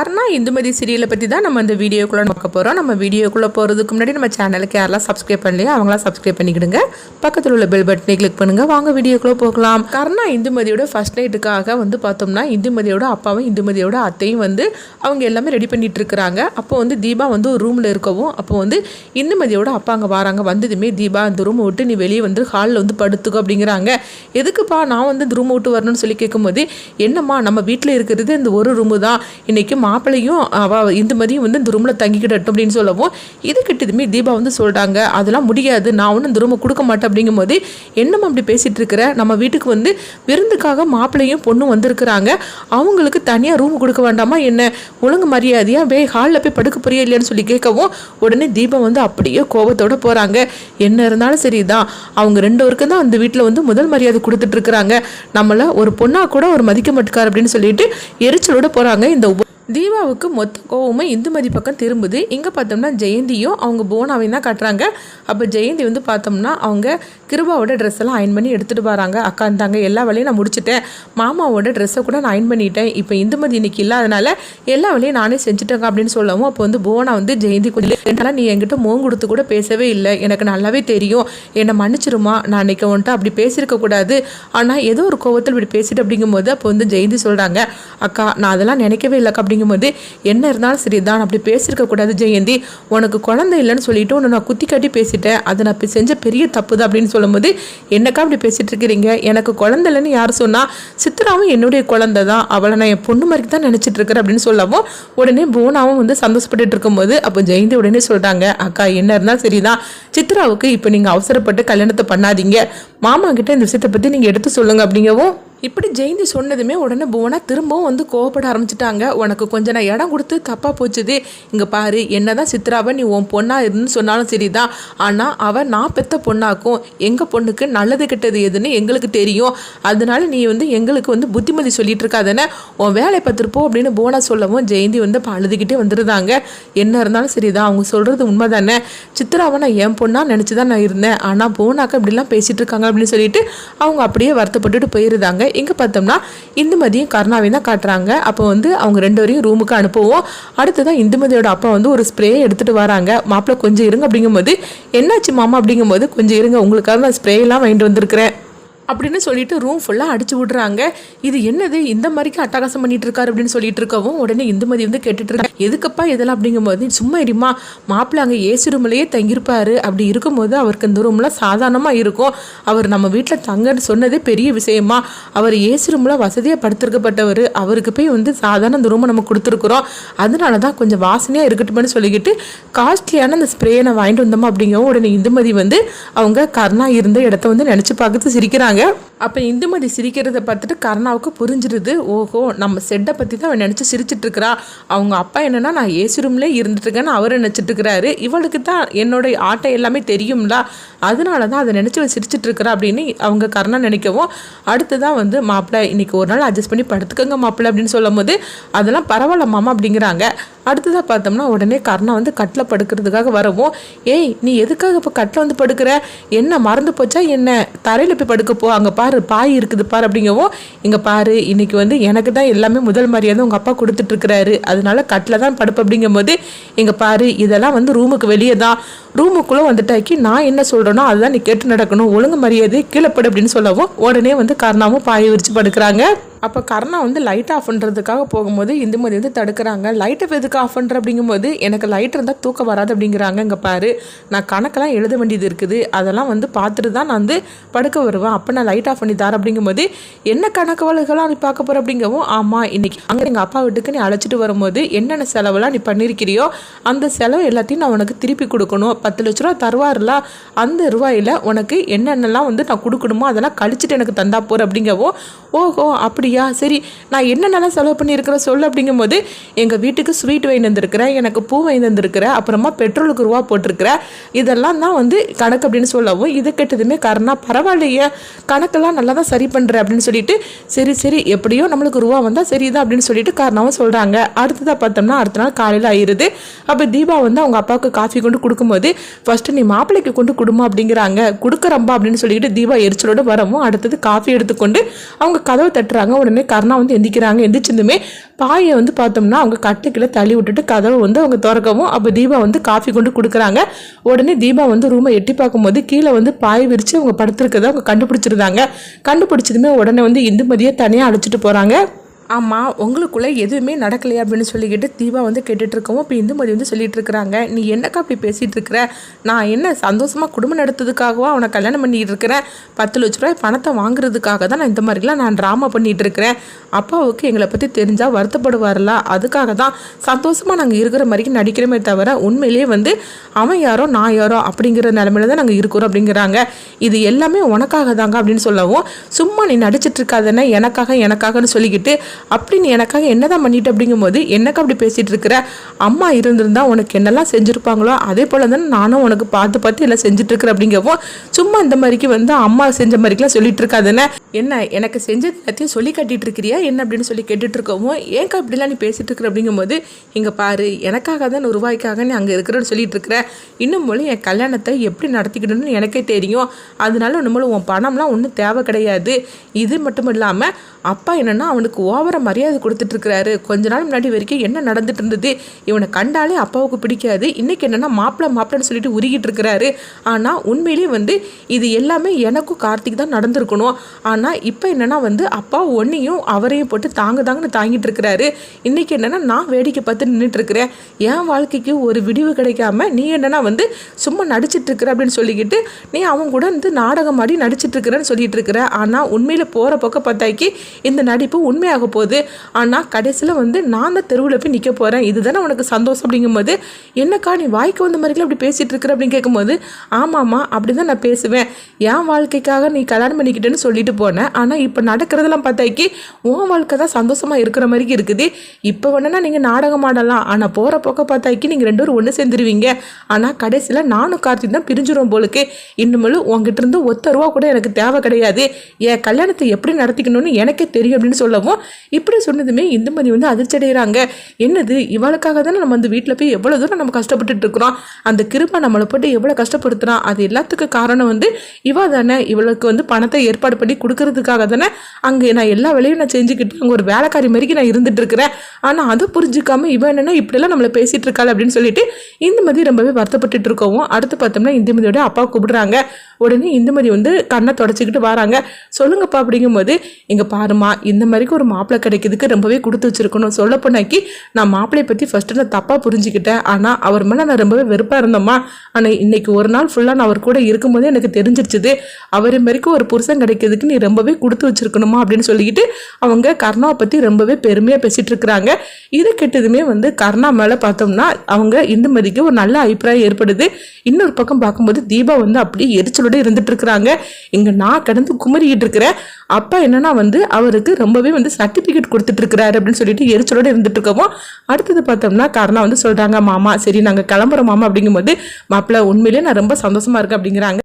கர்ணா இந்துமதி சீரியலை பற்றி தான் நம்ம இந்த வீடியோக்குள்ளே பார்க்க போகிறோம் நம்ம வீடியோக்குள்ளே போகிறதுக்கு முன்னாடி நம்ம சேனலுக்கு யாரெல்லாம் சப்ஸ்கிரைப் பண்ணலையோ அவங்களாம் சப்ஸ்கிரைப் பண்ணிக்கிடுங்க. பக்கத்தில் உள்ள பெல் பட்டனை கிளிக் பண்ணுங்கள் வாங்க வீடியோக்குள்ளே போகலாம். கர்ணா இந்துமதியோட ஃபர்ஸ்ட் நைட்டுக்காக வந்து பார்த்தோம்னா இந்துமதியோட அப்பாவும் இந்துமதியோட அத்தையும் வந்து அவங்க எல்லாமே ரெடி பண்ணிகிட்டு இருக்கிறாங்க அப்போ வந்து தீபா வந்து ஒரு ரூமில் இருக்கவும் அப்போ வந்து இந்துமதியோட அப்பா அங்கே வராங்க. வந்ததுமே தீபா இந்த ரூமை விட்டு நீ வெளியே வந்து ஹாலில் வந்து படுத்துக்கோ அப்படிங்கிறாங்க. எதுக்குப்பா நான் வந்து இந்த ரூமை விட்டு வரணும்னு சொல்லி கேட்கும்போது என்னம்மா நம்ம வீட்டில் இருக்கிறது இந்த ஒரு ரூமு தான். இன்றைக்கும் மாப்பிள்ளையும் அவ இந்துமதியும் வந்து இந்த ரூமில் தங்கிக்கிடட்டும் அப்படின்னு சொல்லவும் இது கிட்டதுமே தீபா வந்து சொல்கிறாங்க அதெல்லாம் முடியாது நான் ஒன்றும் இந்த ரூமை கொடுக்க மாட்டேன். அப்படிங்கும்போது என்னம்மா அப்படி பேசிகிட்டு இருக்கிற நம்ம வீட்டுக்கு வந்து விருந்துக்காக மாப்பிள்ளையும் பொண்ணும் வந்திருக்கிறாங்க. அவங்களுக்கு தனியாக ரூம் கொடுக்க வேண்டாமா என்ன? ஒழுங்கு மரியாதையாக வே ஹாலில் போய் படுக்க புரிய இல்லையான்னு சொல்லி கேட்கவும் உடனே தீபா வந்து அப்படியே கோபத்தோட போகிறாங்க என்ன இருந்தாலும் சரிதான். அவங்க ரெண்டு பேருக்கும் தான் அந்த வீட்டில் வந்து முதல் மரியாதை கொடுத்துட்டு இருக்கிறாங்க ஒரு பொண்ணாக கூட ஒரு மதிக்க மாட்டுக்கார் அப்படின்னு சொல்லிட்டு எரிச்சலோட போகிறாங்க இந்த தீபாவுக்கு மொத்த கோவமும் இந்துமதி பக்கம் திரும்புது. இங்கே பார்த்தோம்னா ஜெயந்தியும் அவங்க போனாவையும் தான் கட்டுறாங்க. அப்போ ஜெயந்தி வந்து பார்த்தோம்னா அவங்க கிருபாவோட ட்ரெஸ் எல்லாம் அயன் பண்ணி எடுத்துகிட்டு வராங்க. அக்கா இருந்தாங்க எல்லா வேலையும் நான் முடிச்சுட்டேன். மாமாவோட ட்ரெஸ்ஸை கூட நான் அயன் பண்ணிட்டேன். இப்போ இந்துமதி இன்னைக்கு இல்லாதனால எல்லா வேலையும் நானே செஞ்சுட்டேங்க அப்படின்னு சொல்லவும் அப்போ வந்து போனா வந்து ஜெயந்தி கொஞ்சம் நீ என்கிட்ட மோங் கொடுத்து கூட பேசவே இல்லை. எனக்கு நல்லாவே தெரியும். என்னை மன்னிச்சிருமா? நான் அன்னைக்கு வந்துட்டு அப்படி பேசியிருக்க கூடாது. ஆனால் ஏதோ ஒரு கோவத்தில் இப்படி பேசிட்டு அப்படிங்கும்போது அப்போ வந்து ஜெயந்தி சொல்கிறாங்க அக்கா நான் அதெல்லாம் நினைக்கவே இல்லைக்கா அப்படிங்கும்போது என்ன இருந்தாலும் சரி தான் அப்படி பேசியிருக்க கூடாது ஜெயந்தி. உனக்கு குழந்தை இல்லைன்னு சொல்லிட்டு உன்னை நான் குத்தி காட்டி பேசிட்டேன். அதை நான் செஞ்ச பெரிய தப்பு தான் அப்படின்னு சொல்லும்போது என்னக்கா அப்படி பேசிட்டு இருக்கிறீங்க எனக்கு குழந்தை இல்லைன்னு யார் சொன்னால் சித்ராவும் என்னுடைய குழந்தை தான். அவளை நான் என் பொண்ணு மாதிரி தான் நினச்சிட்டு இருக்கிறேன் அப்படின்னு சொல்லவும் உடனே போனாவும் வந்து சந்தோஷப்பட்டு இருக்கும்போது அப்போ ஜெயந்தி உடனே சொல்கிறாங்க அக்கா என்ன இருந்தாலும் சரிதான். சித்ராவுக்கு இப்போ நீங்கள் அவசரப்பட்டு கல்யாணத்தை பண்ணாதீங்க. மாமா கிட்ட இந்த விஷயத்தை பற்றி நீங்கள் எடுத்து சொல்லுங்க. அப்படிங்கவும் இப்படி ஜெயந்தி சொன்னதுமே உடனே புவனா திரும்பவும் வந்து கோவப்பட ஆரம்பிச்சிட்டாங்க. உனக்கு கொஞ்சம் நான் இடம் கொடுத்து தப்பாக போச்சுது. இங்கே பாரு என்னதான் சித்ராவை நீ உன் பொண்ணாக இருன்னு சொன்னாலும் சரிதான். ஆனால் அவள் நான் பெத்த பொண்ணாக்கும் எங்கள் பொண்ணுக்கு நல்லது கெட்டது எதுன்னு எங்களுக்கு தெரியும். அதனால நீ வந்து எங்களுக்கு வந்து புத்திமதி சொல்லிட்டு இருக்காதானே உன் வேலையை பார்த்துருப்போம் அப்படின்னு புவனா சொல்லவும் ஜெயந்தி வந்து இப்போ அழுதுகிட்டே வந்துருந்தாங்க. என்ன இருந்தாலும் சரிதான். அவங்க சொல்கிறது உண்மை தானே சித்ராவை நான் என் பொண்ணாக நினச்சி தான் நான் இருந்தேன். ஆனால் புவனாக்கு இப்படிலாம் பேசிகிட்டு இருக்காங்க அப்படின்னு சொல்லிட்டு அவங்க அப்படியே வருத்தப்பட்டுட்டு போயிருந்தாங்க. இங்கே பார்த்தோம்னா இந்துமதியும் கருணாவையும் தான் காட்டுறாங்க. அப்போ வந்து அவங்க ரெண்டு வரையும் ரூமுக்கு அனுப்புவோம். அடுத்ததான் இந்துமதியோட அப்பா வந்து ஒரு ஸ்ப்ரே எடுத்துகிட்டு வராங்க. மாப்பிள்ளை கொஞ்சம் இருங்க அப்படிங்கும்போது என்னாச்சு மாமா? அப்படிங்கும்போது கொஞ்சம் இருங்க. உங்களுக்காக நான் ஸ்ப்ரேலாம் வாங்கிட்டு வந்திருக்கிறேன். அப்படின்னு சொல்லிட்டு ரூம் ஃபுல்லாக அடிச்சு விட்றாங்க. இது என்னது? இந்த மாதிரிக்கு அட்டகாசம் பண்ணிட்டு இருக்காரு அப்படின்னு சொல்லிட்டு இருக்கவும் உடனே இந்துமதி வந்து கேட்டுட்டு இருக்கா எதுக்குப்பா இதெல்லாம் அப்படிங்கும்போது சும்மா இடிமா மாப்பிள்ள அங்கே ஏசி ரூம்லேயே தங்கியிருப்பாரு. அப்படி இருக்கும்போது அவருக்கு இந்த ரூம்லாம் சாதாரணமாக இருக்கும். அவர் நம்ம வீட்டில் தங்கன்னு சொன்னதே பெரிய விஷயமா. அவர் ஏசி ரூமில் வசதியாக படுத்திருக்கப்பட்டவர். அவருக்கு போய் வந்து சாதாரண இந்த ரூமை நம்ம கொடுத்துருக்குறோம். அதனால தான் கொஞ்சம் வாசனையாக இருக்கட்டும்னு சொல்லிக்கிட்டு காஸ்ட்லியான அந்த ஸ்ப்ரேயை நான் வாங்கிட்டு வந்தோமா அப்படிங்கவும் உடனே இந்துமதி வந்து அவங்க கர்ணா இருந்த இடத்த வந்து நினச்சி பார்த்து சிரிக்கிறாங்க. அப்போ இந்துமதி சிரிக்கிறத பார்த்துட்டு கருணாவுக்கு புரிஞ்சிருது. ஓஹோ நம்ம செட்டை பற்றி தான் அவன் நினச்சி சிரிச்சிட்ருக்கிறா அவங்க அப்பா என்னென்னா நான் ஏசி ரூம்லேயே இருந்துட்டுருக்கேன்னு அவர் நினச்சிட்டு இருக்கிறாரு. இவளுக்கு தான் என்னுடைய ஆட்டை எல்லாமே தெரியும்ல. அதனால தான் அதை நினச்சி அவள் சிரிச்சிகிட்டுருக்குறா அப்படின்னு அவங்க கருணா நினைக்கவும் அடுத்ததான் வந்து மாப்பிள்ளை இன்னைக்கு ஒரு நாள் அட்ஜஸ்ட் பண்ணி படுத்துக்கங்க மாப்பிள்ளை அப்படின்னு சொல்லும் போது அதெல்லாம் பரவாயில்ல மாமா அப்படிங்கிறாங்க. அடுத்ததாக பார்த்தோம்னா உடனே கர்ணா வந்து கட்டில் படுக்கிறதுக்காக வரவும் ஏய் நீ எதுக்காக இப்போ கட்டில் வந்து படுக்கிற? என்ன மறந்து போச்சா என்ன? தரையில் போய் படுக்க போ அங்கே பாரு பாய் இருக்குது பாரு அப்படிங்கவும் இங்கே பாரு இன்னைக்கு வந்து எனக்கு தான் எல்லாமே முதல் மரியாதை உங்கள் அப்பா கொடுத்துட்ருக்கிறாரு. அதனால கட்டில் தான் படுப்பு அப்படிங்கும்போது இங்கே பாரு இதெல்லாம் வந்து ரூமுக்கு வெளியே தான். ரூமுக்குள்ளே வந்துட்டாக்கி நான் என்ன சொல்கிறேனோ அதுதான் நீ கேட்டு நடக்கணும். ஒழுங்கு மரியாதை கீழே படு அப்படின்னு சொல்லவும் உடனே வந்து கர்ணாவும் பாயை விரிச்சு படுக்கிறாங்க. அப்போ கர்ணா வந்து லைட் ஆஃப் பண்ணுறதுக்காக போகும்போது இந்துமதி வந்து தடுக்கிறாங்க. லைட்டை எதுக்கு ஆஃப் பண்ணுற அப்படிங்கும்போது எனக்கு லைட் இருந்தால் தூக்கம் வராது அப்படிங்கிறாங்க இங்கே பாரு. நான் கணக்கெல்லாம் எழுத வேண்டியது இருக்குது. அதெல்லாம் வந்து பார்த்துட்டு தான் நான் வந்து படுக்க வருவேன். அப்போ நான் லைட் ஆஃப் பண்ணி தரேன் அப்படிங்கும்போது என்ன கணக்கு வழக்கெல்லாம் நீ பார்க்க போகிற அப்படிங்கவும் ஆமாம் இன்றைக்கி அங்கே எங்கள் அப்பா வீட்டுக்கு நீ அழைச்சிட்டு வரும்போது என்னென்ன செலவெல்லாம் நீ பண்ணியிருக்கிறியோ அந்த செலவு எல்லாத்தையும் நான் உனக்கு திருப்பி கொடுக்கணும். பத்து லட்ச ரூபா தருவார்ல அந்த ரூபாயில் உனக்கு என்னென்னலாம் வந்து நான் கொடுக்கணுமோ அதெல்லாம் கழிச்சிட்டு எனக்கு தந்தா போகிற அப்படிங்கவும் ஓஹோ அப்படி அப்படியா சரி நான் என்னென்னலாம் செலவு பண்ணியிருக்கிறேன் சொல்லு அப்படிங்கும்போது எங்கள் வீட்டுக்கு ஸ்வீட் வாங்கி வந்திருக்கிறேன் எனக்கு பூ வாங்கி வந்திருக்கிறேன் அப்புறமா பெட்ரோலுக்கு ரூபா போட்டிருக்கிறேன் இதெல்லாம் தான் வந்து கணக்கு அப்படின்னு சொல்லவும் இது கெட்டதுமே கரணா பரவாயில்லையே கணக்கெல்லாம் நல்லா தான் சரி பண்ணுறேன் அப்படின்னு சொல்லிட்டு சரி சரி எப்படியோ நம்மளுக்கு ரூபா வந்தால் சரிதான் அப்படின்னு சொல்லிட்டு காரணமும் சொல்கிறாங்க அடுத்ததாக பார்த்தோம்னா அடுத்த நாள் காலையில் ஆயிருது. அப்போ தீபா வந்து அவங்க அப்பாவுக்கு காஃபி கொண்டு கொடுக்கும்போது ஃபஸ்ட்டு நீ மாப்பிள்ளைக்கு கொண்டு கொடுமா அப்படிங்கிறாங்க. கொடுக்குறம்பா அப்படின்னு சொல்லிட்டு தீபா எரிச்சலோடு வரவும் அடுத்தது காஃபி எடுத்துக்கொண்டு அவங்க கதவை தட்டுறாங்க. உடனே கருணா வந்து எந்திக்கிறாங்க. எந்திரிச்சிருந்துமே பாயை வந்து பார்த்தோம்னா அவங்க கட்டுக்கில தள்ளி விட்டுட்டு கதவை வந்து அவங்க திறக்கவும் அப்போ தீபா வந்து காஃபி கொண்டு கொடுக்குறாங்க. உடனே தீபா வந்து ரூமை எட்டி பார்க்கும்போது கீழே வந்து பாய் விரித்து அவங்க படுத்துருக்கதை அவங்க கண்டுபிடிச்சிருந்தாங்க. கண்டுபிடிச்சதுமே உடனே வந்து இந்துமதியை தனியாக அழைச்சிட்டு போகிறாங்க ஆமாம் உங்களுக்குள்ளே எதுவுமே நடக்கலையா அப்படின்னு சொல்லிக்கிட்டு தீபா வந்து கேட்டுட்ருக்கவும் இப்போ இந்துமதி வந்து சொல்லிட்டு இருக்கிறாங்க நீ என்னக்கா அப்படி பேசிகிட்டு இருக்கிற நான் என்ன சந்தோஷமாக குடும்பம் நடத்துறதுக்காகவா அவனை கல்யாணம் பண்ணிகிட்டு இருக்கிறேன் பத்து லட்ச ரூபாய் பணத்தை வாங்குறதுக்காக தான் நான் இந்த மாதிரிலாம் நான் ட்ராமா பண்ணிட்டு இருக்கிறேன் அப்பாவுக்கு எங்களை பற்றி தெரிஞ்சால் வருத்தப்படுவார்ல. அதுக்காக தான் சந்தோஷமாக நாங்கள் இருக்கிற மாதிரி நடிக்கிறோமே தவிர உண்மையிலேயே வந்து அவன் யாரோ நான் யாரோ அப்படிங்கிற நிலமையில தான் நாங்கள் இருக்கிறோம் அப்படிங்கிறாங்க. இது எல்லாமே உனக்காக தாங்க அப்படின்னு சொல்லவும் சும்மா நீ நடிச்சிட்டு இருக்காதன்னு எனக்காக எனக்காகன்னு சொல்லிக்கிட்டு அப்படின்னு எனக்காக என்னதான் பண்ணிட்டு அப்படிங்கும்போது எனக்கு அப்படி பேசிட்டு இருக்கிற? அம்மா இருந்திருந்தா உனக்கு என்னெல்லாம் செஞ்சுருப்பாங்களோ அதே போல தானே நானும் உனக்கு பார்த்து பார்த்து எல்லாம் செஞ்சுட்டு இருக்கிறேன் அப்படிங்கவும் சும்மா இந்த மாதிரிக்கு வந்து அம்மா செஞ்ச மாதிரிக்கெல்லாம் சொல்லிட்டு இருக்காதுன்னு என்ன எனக்கு செஞ்சது எல்லாத்தையும் சொல்லி கட்டிட்டு இருக்கிறியா? என்ன அப்படின்னு சொல்லி கேட்டுட்டு இருக்கவும் ஏன்க்கா இப்படிலாம் நீ பேசிட்டு இருக்கிற அப்படிங்கும்போது இங்கே பாரு எனக்காக தான் ரூபாய்க்காக நீ அங்கே இருக்கிறன்னு சொல்லிட்டு இருக்கிற. இன்னும் போல என் கல்யாணத்தை எப்படி நடத்திக்கணும்னு எனக்கே தெரியும். அதனால நம்மளும் உன் பணம்லாம் ஒன்றும் தேவை கிடையாது. இது மட்டும் இல்லாமல் அப்பா என்னென்னா அவனுக்கு ஓவர் மரியாதை கொடுத்துட்ருக்கிறாரு. கொஞ்ச நாள் முன்னாடி வரைக்கும் என்ன நடந்துட்டு இருந்தது இவனை கண்டாலே அப்பாவுக்கு பிடிக்காது. இன்னைக்கு என்னன்னா மாப்பிள்ள மாப்பிள்ளன்னு சொல்லிட்டு உருகிட்டு இருக்கிறாரு ஆனால் உண்மையிலேயே வந்து இது எல்லாமே எனக்கும் கார்த்திக் தான் நடந்திருக்கணும். ஆனால் இப்போ என்னன்னா வந்து அப்பா ஒன்றையும் அவரையும் போட்டு தாங்க தாங்கன்னு தாங்கிட்டு இருக்கிறாரு இன்னைக்கு என்னன்னா நான் வேடிக்கை பார்த்து நின்றுட்டு இருக்கிறேன் என் வாழ்க்கைக்கு ஒரு விடிவு கிடைக்காம நீ என்னன்னா வந்து சும்மா நடிச்சிட்டு இருக்கிற அப்படின்னு சொல்லிக்கிட்டு நீ அவன் கூட வந்து நாடகம் ஆடி நடிச்சிட்டு சொல்லிட்டு இருக்கிற ஆனால் உண்மையில போகிற பக்கம் பார்த்தாக்கி இந்த நடிப்பு உண்மையாக போகுது. ஆனால் கடைசியில் வந்து நான் தான் தெருவில் போய் நிற்க போகிறேன் இதுதானே உனக்கு சந்தோஷம் அப்படிங்கும்போது என்னக்கா நீ வாய்க்கு வந்த மாதிரிலாம் அப்படி பேசிகிட்டு இருக்கிற? அப்படின்னு கேட்கும்போது ஆமாம்மா அப்படி தான் நான் பேசுவேன். என் வாழ்க்கைக்காக நீ கல்யாணம் பண்ணிக்கிட்டேன்னு சொல்லிட்டு போனேன். ஆனால் இப்போ நடக்கிறதெல்லாம் பார்த்தாக்கி உன் வாழ்க்கை தான் சந்தோஷமாக இருக்கிற மாதிரி இருக்குது. இப்போ வேணுன்னா நீங்கள் நாடகம் ஆடலாம். ஆனால் போகிற போக்க பார்த்தாக்கி நீங்கள் ரெண்டு பேரும் ஒன்று சேர்ந்துருவீங்க. ஆனால் கடைசியில் நானும் கார்த்திக் தான் பிரிஞ்சிரும் போலுக்கு. இன்னுமேலும் உங்ககிட்ட இருந்து ஒத்த ரூபா கூட எனக்கு தேவை கிடையாது. என் கல்யாணத்தை எப்படி நடத்திக்கணும்னு எனக்கே தெரியும் அப்படின்னு சொல்லவும் இப்படி சொன்னதுமே இந்துமதி வந்து அதிர்ச்சி அடைகிறாங்க என்னது? இவளுக்காக தானே நம்ம அந்த வீட்டில் போய் எவ்வளோ தூரம் நம்ம கஷ்டப்பட்டுட்டு இருக்கிறோம்? அந்த கிருபா நம்மளை போட்டு எவ்வளோ கஷ்டப்படுத்துகிறான் அது எல்லாத்துக்கும் காரணம் வந்து இவா தானே. இவளுக்கு வந்து பணத்தை ஏற்பாடு பண்ணி கொடுக்கறதுக்காக தானே. அங்கே நான் எல்லா வேலையும் நான் செஞ்சுக்கிட்டு அங்கே ஒரு வேலைக்காரி மாதிரிக்கு நான் இருந்துட்டு இருக்கிறேன். ஆனால் அதை புரிஞ்சுக்காம இவன் என்னென்னா இப்படிலாம் நம்மளை பேசிகிட்டு இருக்காள் அப்படின்னு சொல்லிட்டு இந்துமதி ரொம்பவே வருத்தப்பட்டுட்டு இருக்கவும் அடுத்து பார்த்தோம்னா இந்துமதியோட அப்பா கூப்பிடுறாங்க. உடனே இந்துமதி வந்து கண்ணை தொடச்சிக்கிட்டு வராங்க. சொல்லுங்கப்பா அப்படிங்கும்போது இங்கே பாருமா இந்த மாதிரிக்கு ஒரு மாப்பிள்ளை கிடைக்கிறதுக்கு ரொம்பவே கொடுத்து வச்சிருக்கணும். சொல்ல போனாக்கி நான் மாப்பிள்ளையை பற்றி ஃபஸ்ட்டு நான் தப்பாக புரிஞ்சுக்கிட்டேன். ஆனால் அவர் மேலே நான் ரொம்பவே வெறுப்பாக இருந்தோம்மா. ஆனால் இன்னைக்கு ஒரு நாள் ஃபுல்லாக நான் அவர் கூட இருக்கும்போது எனக்கு தெரிஞ்சிருச்சுது. அவர் மாதிரிக்கு ஒரு புருஷன் கிடைக்கிறதுக்கு நீ ரொம்பவே கொடுத்து வச்சிருக்கணுமா அப்படின்னு சொல்லிக்கிட்டு அவங்க கர்ணாவை பற்றி ரொம்பவே பெருமையாக பேசிகிட்டு இருக்கிறாங்க. இது கெட்டதுமே வந்து கர்ணா மேலே பார்த்தோம்னா அவங்க இந்துமதிக்கு ஒரு நல்ல அபிப்பிராயம் ஏற்படுது. இன்னொரு பக்கம் பார்க்கும்போது தீபா வந்து அப்படியே எரிச்சலோட இருந்துட்டு இருக்கிறாங்க. இங்கே நான் கிடந்து குமரிக்கிட்டு இருக்கிறேன். அப்பா என்னன்னா வந்து அவருக்கு ரொம்பவே வந்து சர்டிஃபிகேட் கொடுத்துட்டு இருக்கிறாரு அப்படின்னு சொல்லிட்டு எரிச்சலோடு இருந்துட்டு இருக்கோமோ அடுத்தது பார்த்தோம்னா காரணம் வந்து சொல்றாங்க மாமா சரி நாங்கள் கிளம்புறோம் மாமா அப்படிங்கும்போது மாப்பிள்ள உண்மையிலேயே நான் ரொம்ப சந்தோஷமா இருக்கேன் அப்படிங்கிறாங்க.